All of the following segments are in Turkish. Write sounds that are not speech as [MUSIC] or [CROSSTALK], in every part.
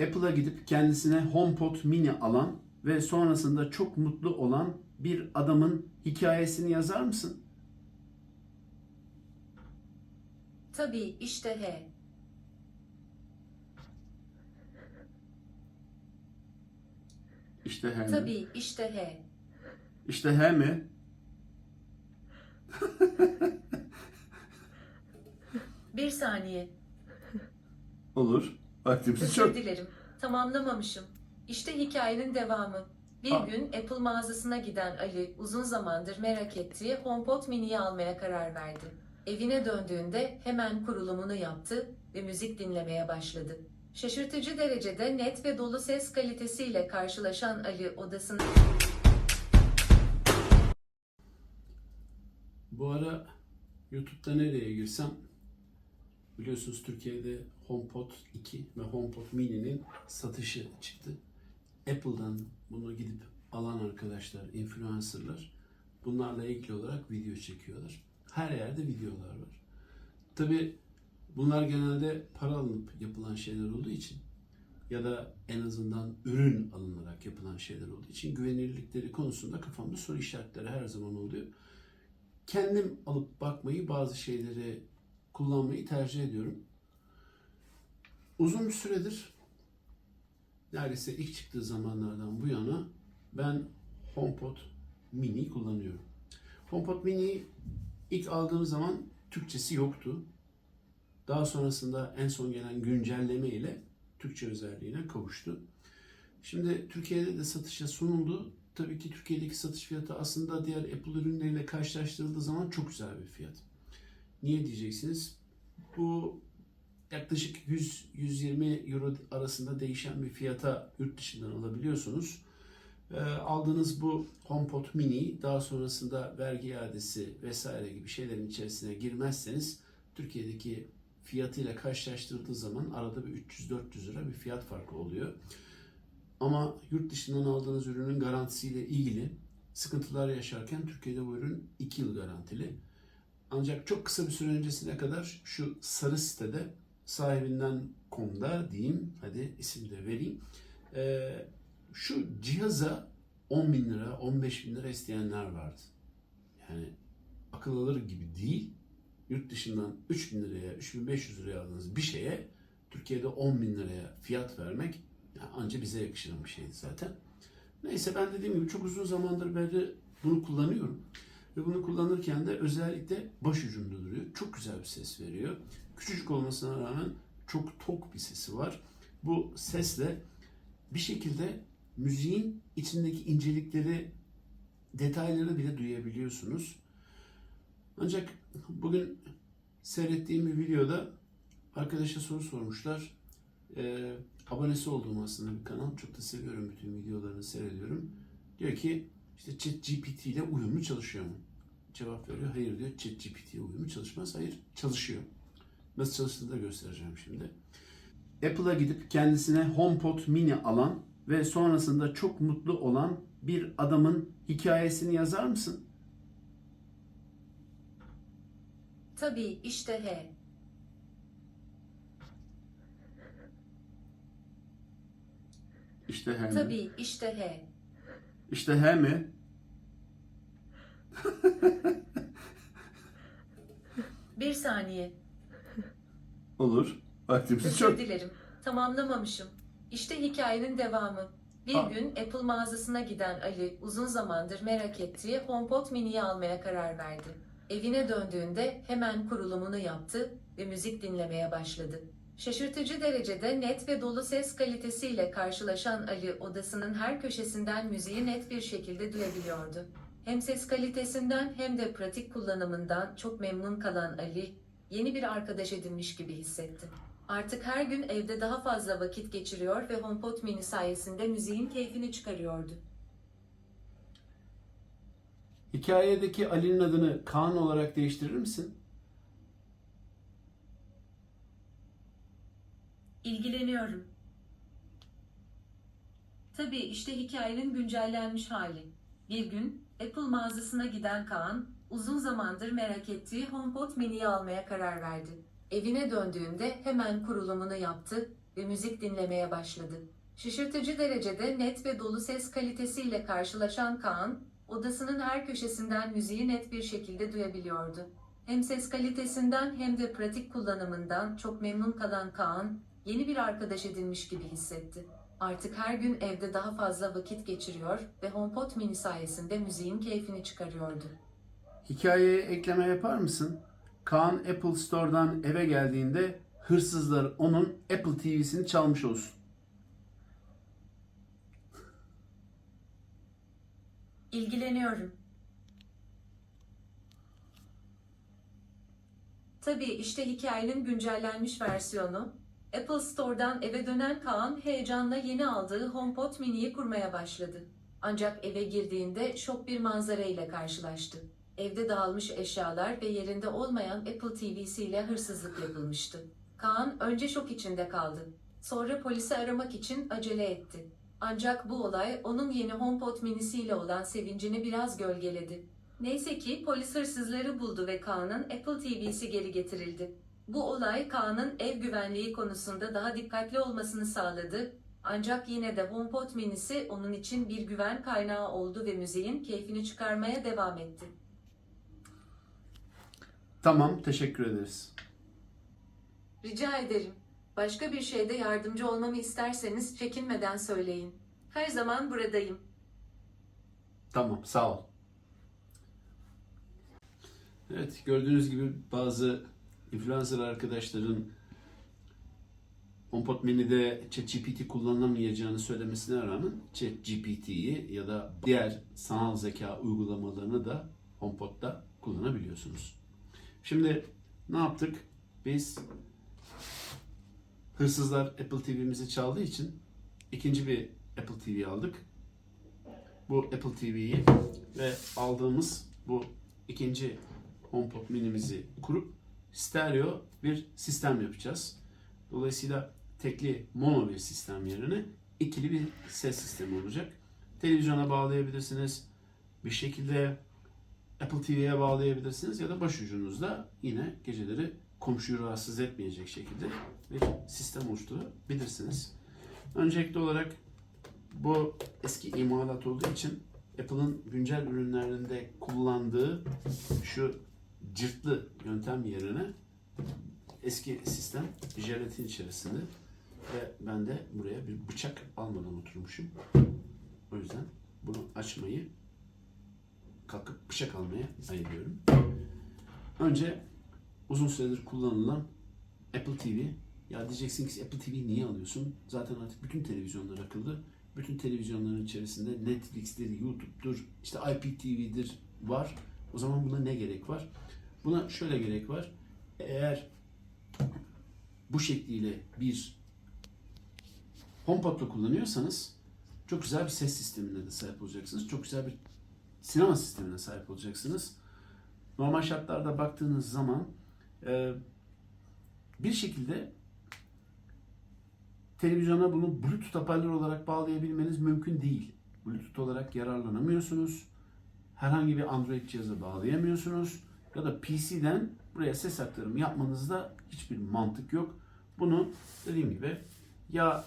Apple'a gidip kendisine HomePod mini alan ve sonrasında çok mutlu olan bir adamın hikayesini yazar mısın? Tabii işte he. İşte he mi? Tabii işte he. İşte he mi? Bir saniye. Olur. Vaktimiz Özür çok. dilerim. Tamamlamamışım. İşte hikayenin devamı. Bir Aa. gün Apple mağazasına giden Ali uzun zamandır merak ettiği HomePod mini'yi almaya karar verdi. Evine döndüğünde hemen kurulumunu yaptı ve müzik dinlemeye başladı. Şaşırtıcı derecede net ve dolu ses kalitesiyle karşılaşan Ali odasında Bu ara YouTube'da nereye girsem biliyorsunuz Türkiye'de HomePod 2 ve HomePod mini'nin satışı çıktı. Apple'dan bunu gidip alan arkadaşlar, influencerlar bunlarla ilgili olarak video çekiyorlar. Her yerde videolar var. Tabi bunlar genelde para alınıp yapılan şeyler olduğu için ya da en azından ürün alınarak yapılan şeyler olduğu için güvenilirlikleri konusunda kafamda soru işaretleri her zaman oluyor kendim alıp bakmayı, bazı şeyleri kullanmayı tercih ediyorum. Uzun bir süredir, neredeyse ilk çıktığı zamanlardan bu yana ben HomePod mini kullanıyorum. HomePod mini ilk aldığım zaman Türkçesi yoktu. Daha sonrasında en son gelen güncelleme ile Türkçe özelliğine kavuştu. Şimdi Türkiye'de de satışa sunuldu. Tabii ki Türkiye'deki satış fiyatı aslında diğer Apple ürünleriyle karşılaştırıldığı zaman çok güzel bir fiyat. Niye diyeceksiniz? Bu yaklaşık 100-120 euro arasında değişen bir fiyata yurt dışından alabiliyorsunuz. Ee, aldığınız bu HomePod mini daha sonrasında vergi iadesi vesaire gibi şeylerin içerisine girmezseniz Türkiye'deki fiyatıyla karşılaştırıldığı zaman arada bir 300-400 lira bir fiyat farkı oluyor. Ama yurt dışından aldığınız ürünün garantisiyle ilgili sıkıntılar yaşarken Türkiye'de bu ürün 2 yıl garantili. Ancak çok kısa bir süre öncesine kadar şu sarı sitede sahibinden komda diyeyim, hadi isim de vereyim. Ee, şu cihaza 10 bin lira, 15 bin lira isteyenler vardı. Yani akıl alır gibi değil. Yurt dışından 3 bin liraya, 3500 liraya aldığınız bir şeye Türkiye'de 10 bin liraya fiyat vermek yani anca bize yakışan bir şeydi zaten. Neyse ben dediğim gibi çok uzun zamandır beri bunu kullanıyorum. Ve bunu kullanırken de özellikle başucumda duruyor. Çok güzel bir ses veriyor. Küçücük olmasına rağmen çok tok bir sesi var. Bu sesle bir şekilde müziğin içindeki incelikleri, detayları bile duyabiliyorsunuz. Ancak bugün seyrettiğim bir videoda arkadaşa soru sormuşlar. Ee, abonesi olduğum aslında bir kanal. Çok da seviyorum bütün videolarını seyrediyorum. Diyor ki işte ChatGPT ile uyumlu çalışıyor mu? Cevap veriyor. Hayır diyor. ChatGPT ile uyumlu çalışmaz. Hayır çalışıyor. Nasıl çalıştığını da göstereceğim şimdi. Apple'a gidip kendisine HomePod mini alan ve sonrasında çok mutlu olan bir adamın hikayesini yazar mısın? tabii işte he. İşte he? Tabii işte he. İşte he mi? Bir saniye. Olur. Vaktimiz Özür çok. dilerim. Tamamlamamışım. İşte hikayenin devamı. Bir Aa. gün Apple mağazasına giden Ali uzun zamandır merak ettiği HomePod mini'yi almaya karar verdi. Evine döndüğünde hemen kurulumunu yaptı ve müzik dinlemeye başladı. Şaşırtıcı derecede net ve dolu ses kalitesiyle karşılaşan Ali odasının her köşesinden müziği net bir şekilde duyabiliyordu. Hem ses kalitesinden hem de pratik kullanımından çok memnun kalan Ali, yeni bir arkadaş edinmiş gibi hissetti. Artık her gün evde daha fazla vakit geçiriyor ve HomePod mini sayesinde müziğin keyfini çıkarıyordu. Hikayedeki Ali'nin adını Kaan olarak değiştirir misin? İlgileniyorum. Tabii işte hikayenin güncellenmiş hali. Bir gün Apple mağazasına giden Kaan, uzun zamandır merak ettiği HomePod mini'yi almaya karar verdi. Evine döndüğünde hemen kurulumunu yaptı ve müzik dinlemeye başladı. Şaşırtıcı derecede net ve dolu ses kalitesiyle karşılaşan Kaan, odasının her köşesinden müziği net bir şekilde duyabiliyordu. Hem ses kalitesinden hem de pratik kullanımından çok memnun kalan Kaan, yeni bir arkadaş edinmiş gibi hissetti. Artık her gün evde daha fazla vakit geçiriyor ve HomePod mini sayesinde müziğin keyfini çıkarıyordu. Hikayeye ekleme yapar mısın? Kaan Apple Store'dan eve geldiğinde hırsızlar onun Apple TV'sini çalmış olsun. İlgileniyorum. Tabii işte hikayenin güncellenmiş versiyonu. Apple Store'dan eve dönen Kaan heyecanla yeni aldığı HomePod mini'yi kurmaya başladı. Ancak eve girdiğinde şok bir manzara ile karşılaştı. Evde dağılmış eşyalar ve yerinde olmayan Apple TV'siyle hırsızlık yapılmıştı. Kaan önce şok içinde kaldı. Sonra polisi aramak için acele etti. Ancak bu olay onun yeni HomePod minisiyle olan sevincini biraz gölgeledi. Neyse ki polis hırsızları buldu ve Kaan'ın Apple TV'si geri getirildi. Bu olay Kaan'ın ev güvenliği konusunda daha dikkatli olmasını sağladı. Ancak yine de HomePod minisi onun için bir güven kaynağı oldu ve müziğin keyfini çıkarmaya devam etti. Tamam, teşekkür ederiz. Rica ederim. Başka bir şeyde yardımcı olmamı isterseniz çekinmeden söyleyin. Her zaman buradayım. Tamam, sağ ol. Evet, gördüğünüz gibi bazı influencer arkadaşların HomePod Mini'de ChatGPT kullanılamayacağını söylemesine rağmen ChatGPT'yi ya da diğer sanal zeka uygulamalarını da HomePod'da kullanabiliyorsunuz. Şimdi ne yaptık? Biz hırsızlar Apple TV'mizi çaldığı için ikinci bir Apple TV aldık. Bu Apple TV'yi ve aldığımız bu ikinci HomePod minimizi kurup stereo bir sistem yapacağız. Dolayısıyla tekli mono bir sistem yerine ikili bir ses sistemi olacak. Televizyona bağlayabilirsiniz. Bir şekilde Apple TV'ye bağlayabilirsiniz ya da başucunuzda yine geceleri komşuyu rahatsız etmeyecek şekilde bir sistem oluşturabilirsiniz. Öncelikli olarak bu eski imalat olduğu için Apple'ın güncel ürünlerinde kullandığı şu cırtlı yöntem yerine eski sistem jelatin içerisinde ve ben de buraya bir bıçak almadan oturmuşum. O yüzden bunu açmayı kalkıp bıçak almaya ayırıyorum. Önce uzun süredir kullanılan Apple TV. Ya diyeceksin ki Apple TV niye alıyorsun? Zaten artık bütün televizyonlar akıllı. Bütün televizyonların içerisinde Netflix'tir, YouTube'dur, işte IPTV'dir var. O zaman buna ne gerek var? Buna şöyle gerek var. Eğer bu şekliyle bir HomePod'la kullanıyorsanız çok güzel bir ses sistemine de sahip olacaksınız. Çok güzel bir sinema sistemine sahip olacaksınız. Normal şartlarda baktığınız zaman e, bir şekilde televizyona bunu Bluetooth hoparlör olarak bağlayabilmeniz mümkün değil. Bluetooth olarak yararlanamıyorsunuz. Herhangi bir Android cihaza bağlayamıyorsunuz. Ya da PC'den buraya ses aktarımı yapmanızda hiçbir mantık yok. Bunu dediğim gibi ya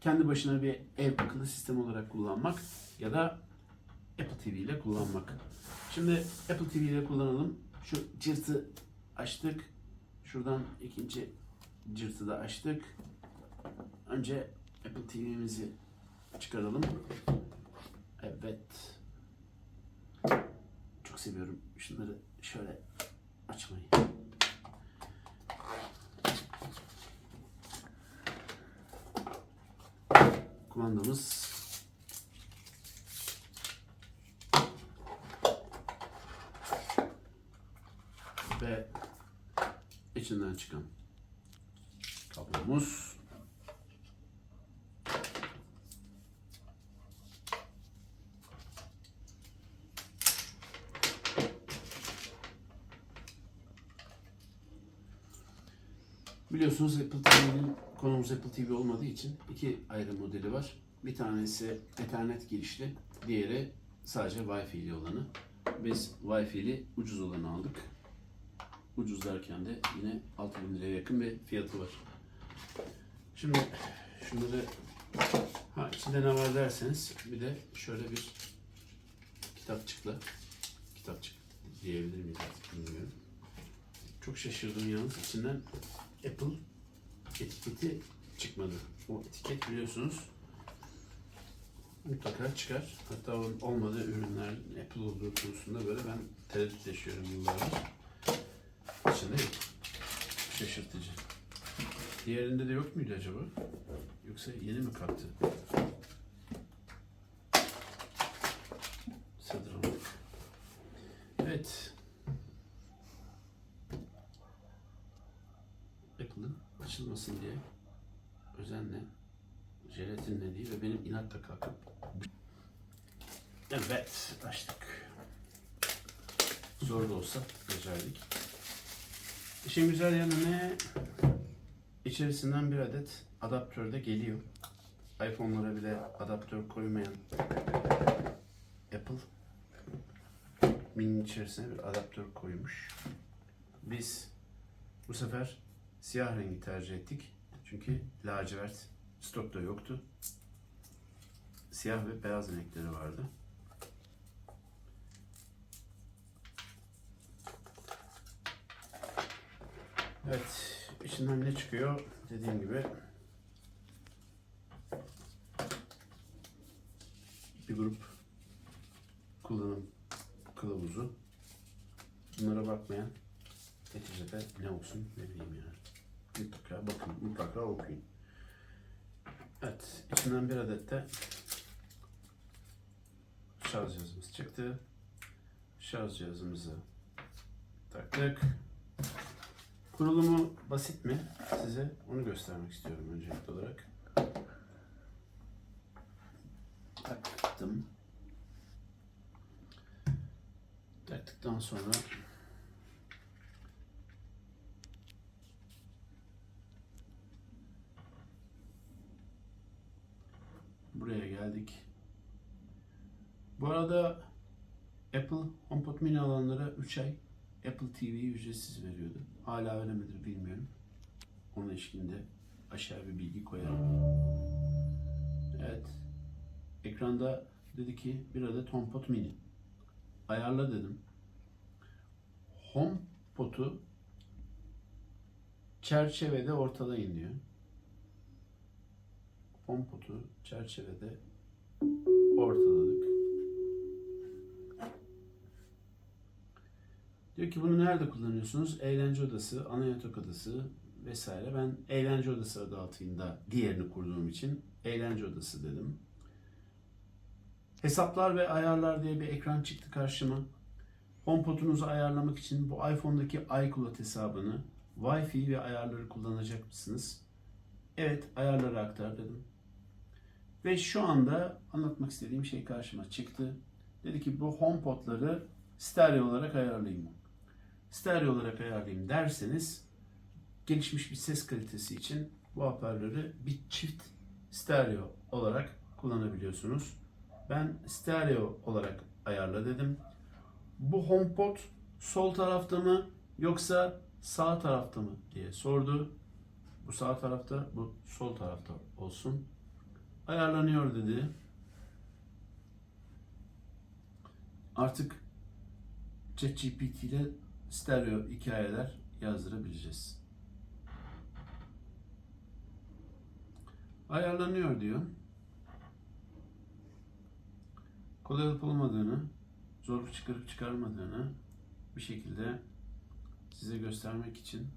kendi başına bir ev akıllı sistem olarak kullanmak ya da Apple TV ile kullanmak. Şimdi Apple TV ile kullanalım. Şu cırtı açtık. Şuradan ikinci cırtı da açtık. Önce Apple TV'mizi çıkaralım. Evet. Çok seviyorum şunları şöyle açmayı. Kumandamız ve içinden çıkan kablomuz. Biliyorsunuz Apple TV'nin konumuz Apple TV olmadığı için iki ayrı modeli var. Bir tanesi Ethernet girişli, diğeri sadece Wi-Fi'li olanı. Biz Wi-Fi'li ucuz olanı aldık. Ucuz derken de yine 6000 liraya yakın bir fiyatı var. Şimdi şunları ha içinde ne var derseniz bir de şöyle bir kitapçıkla kitapçık diyebilir miyiz artık bilmiyorum. Çok şaşırdım yalnız içinden Apple etiketi çıkmadı. O etiket biliyorsunuz mutlaka çıkar. Hatta onun olmadığı ürünler Apple olduğu konusunda böyle ben tereddüt yaşıyorum yıllardır. İçinde yok. Şaşırtıcı. Diğerinde de yok muydu acaba? Yoksa yeni mi kalktı? Sanırım. Evet. Apple'ın açılmasın diye özenle jelatinle değil ve benim inatla kalkıp Evet açtık. Zor da olsa becerdik. İşin güzel yanı ne? İçerisinden bir adet adaptör de geliyor. iPhone'lara bile adaptör koymayan Apple Mini'nin içerisine bir adaptör koymuş. Biz bu sefer siyah rengi tercih ettik. Çünkü lacivert stokta yoktu. Siyah ve beyaz renkleri vardı. Evet, içinden ne çıkıyor? Dediğim gibi bir grup kullanım kılavuzu. Bunlara bakmayan neticede ne olsun ne bileyim yani. Mutlaka bakın, mutlaka okuyun. Evet, içinden bir adet de şarj cihazımız çıktı. Şarj cihazımızı taktık. Kurulumu basit mi? Size onu göstermek istiyorum öncelikli olarak. Taktım. Taktıktan sonra buraya geldik. Bu arada Apple HomePod mini alanlara 3 ay Apple TV'yi ücretsiz veriyordu. Hala öyle midir bilmiyorum. Onun eşliğinde aşağı bir bilgi koyarım. Evet. Ekranda dedi ki bir adet HomePod mini. Ayarla dedim. HomePod'u çerçevede ortalayın diyor. HomePod'u çerçevede ortaladık. Diyor ki bunu nerede kullanıyorsunuz? Eğlence odası, ana yatak odası vesaire. Ben eğlence odası adı altında diğerini kurduğum için eğlence odası dedim. Hesaplar ve ayarlar diye bir ekran çıktı karşıma. HomePod'unuzu ayarlamak için bu iPhone'daki iCloud hesabını, Wi-Fi ve ayarları kullanacak mısınız? Evet, ayarları aktar dedim. Ve şu anda anlatmak istediğim şey karşıma çıktı. Dedi ki bu HomePod'ları stereo olarak ayarlayayım. Stereo olarak ayarlayayım derseniz gelişmiş bir ses kalitesi için bu hoparlörü bir çift stereo olarak kullanabiliyorsunuz. Ben stereo olarak ayarla dedim. Bu HomePod sol tarafta mı yoksa sağ tarafta mı diye sordu. Bu sağ tarafta, bu sol tarafta olsun. Ayarlanıyor dedi. Artık ChatGPT ile stereo hikayeler yazdırabileceğiz. Ayarlanıyor diyor. Kolay olup olmadığını, zorluk çıkarıp çıkarmadığını bir şekilde size göstermek için,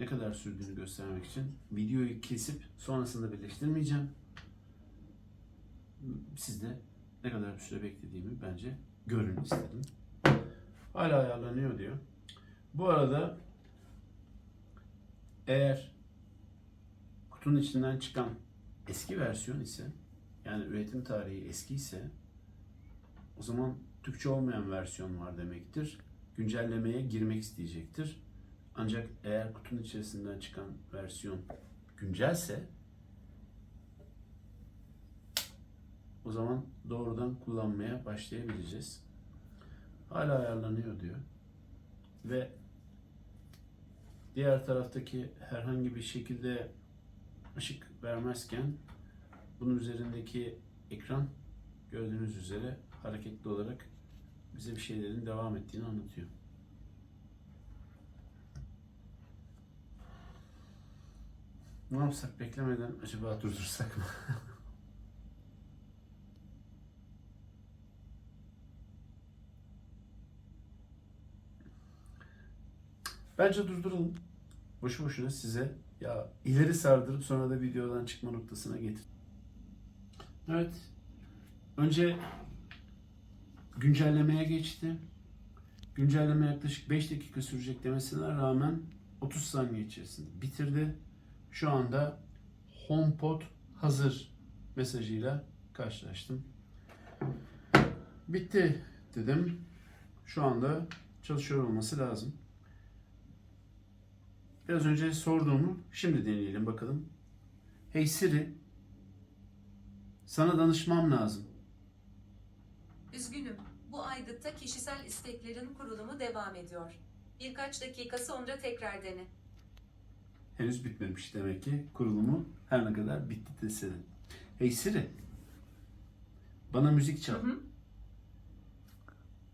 ne kadar sürdüğünü göstermek için videoyu kesip sonrasında birleştirmeyeceğim. Siz de ne kadar bir süre beklediğimi bence görün istedim. Hala ayarlanıyor diyor. Bu arada eğer kutunun içinden çıkan eski versiyon ise yani üretim tarihi eski ise o zaman Türkçe olmayan versiyon var demektir. Güncellemeye girmek isteyecektir. Ancak eğer kutunun içerisinden çıkan versiyon güncelse o zaman doğrudan kullanmaya başlayabileceğiz. Hala ayarlanıyor diyor. Ve diğer taraftaki herhangi bir şekilde ışık vermezken bunun üzerindeki ekran gördüğünüz üzere hareketli olarak bize bir şeylerin devam ettiğini anlatıyor. Ne yapsak beklemeden acaba durdursak mı? [LAUGHS] Bence durduralım. Boşu boşuna size ya ileri sardırıp sonra da videodan çıkma noktasına getir. Evet. Önce güncellemeye geçti. Güncelleme yaklaşık 5 dakika sürecek demesine rağmen 30 saniye içerisinde bitirdi. Şu anda HomePod hazır mesajıyla karşılaştım. Bitti dedim. Şu anda çalışıyor olması lazım. Biraz önce sorduğumu şimdi deneyelim bakalım. Hey Siri, sana danışmam lazım. Üzgünüm. Bu aygıtta kişisel isteklerin kurulumu devam ediyor. Birkaç dakika sonra tekrar dene. Henüz bitmemiş demek ki kurulumu her ne kadar bitti dese de. Hey Siri, bana müzik çal. Hı hı.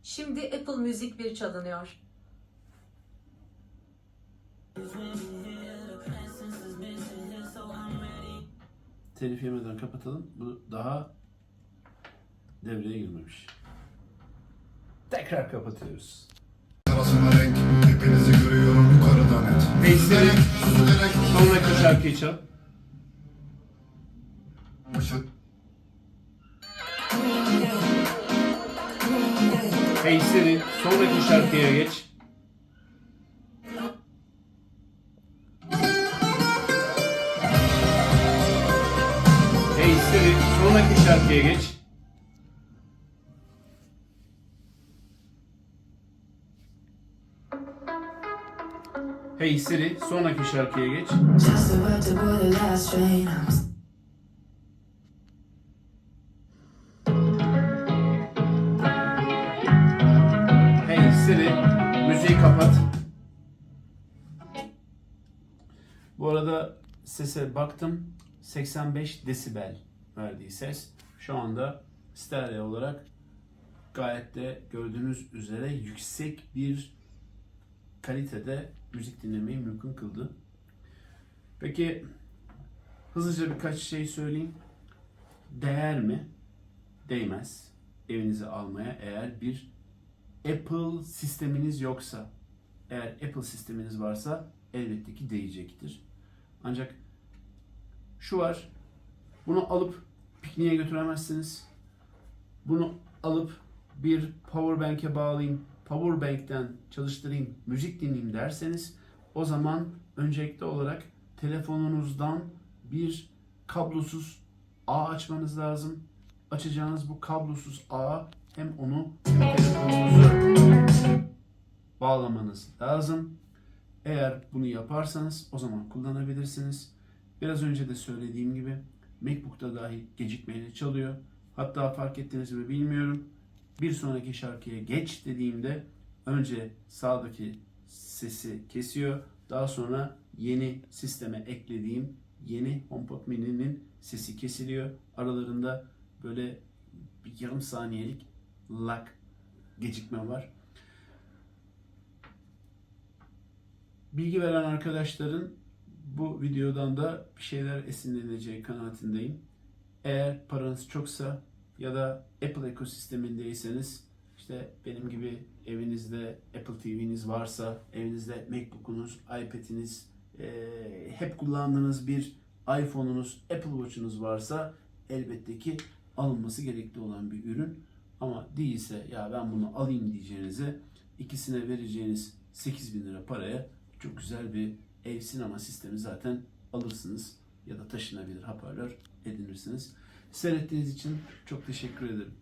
Şimdi Apple Müzik bir çalınıyor. Telif yemeden kapatalım. Bu daha devreye girmemiş. Tekrar kapatıyoruz. Renk Hepinizi görüyorum yukarıdan et Siri, Süzülerek sonraki şarkıyı çal. Hey Siri, sonraki şarkıya geç. Şarkıya geç. Hey Siri, sonraki şarkıya geç. Hey Siri, müziği kapat. Bu arada sese baktım. 85 desibel verdiği ses. Şu anda stereo olarak gayet de gördüğünüz üzere yüksek bir kalitede müzik dinlemeyi mümkün kıldı. Peki hızlıca birkaç şey söyleyeyim. Değer mi? Değmez. Evinize almaya eğer bir Apple sisteminiz yoksa, eğer Apple sisteminiz varsa elbette ki değecektir. Ancak şu var, bunu alıp pikniğe götüremezsiniz. Bunu alıp bir power bank'e bağlayayım, power bank'ten çalıştırayım, müzik dinleyeyim derseniz o zaman öncelikli olarak telefonunuzdan bir kablosuz ağ açmanız lazım. Açacağınız bu kablosuz ağ hem onu hem telefonunuzu bağlamanız lazım. Eğer bunu yaparsanız o zaman kullanabilirsiniz. Biraz önce de söylediğim gibi MacBook'ta dahi gecikmeli çalıyor. Hatta fark ettiniz mi bilmiyorum. Bir sonraki şarkıya geç dediğimde önce sağdaki sesi kesiyor. Daha sonra yeni sisteme eklediğim yeni HomePod mini'nin sesi kesiliyor. Aralarında böyle bir yarım saniyelik lag gecikme var. Bilgi veren arkadaşların bu videodan da bir şeyler esinleneceği kanaatindeyim. Eğer paranız çoksa ya da Apple ekosistemindeyseniz işte benim gibi evinizde Apple TV'niz varsa, evinizde MacBook'unuz, iPad'iniz, eee, hep kullandığınız bir iPhone'unuz, Apple Watch'unuz varsa elbette ki alınması gerekli olan bir ürün. Ama değilse ya ben bunu alayım diyeceğinize ikisine vereceğiniz 8000 lira paraya çok güzel bir ev sinema sistemi zaten alırsınız ya da taşınabilir hoparlör edinirsiniz. Seyrettiğiniz için çok teşekkür ederim.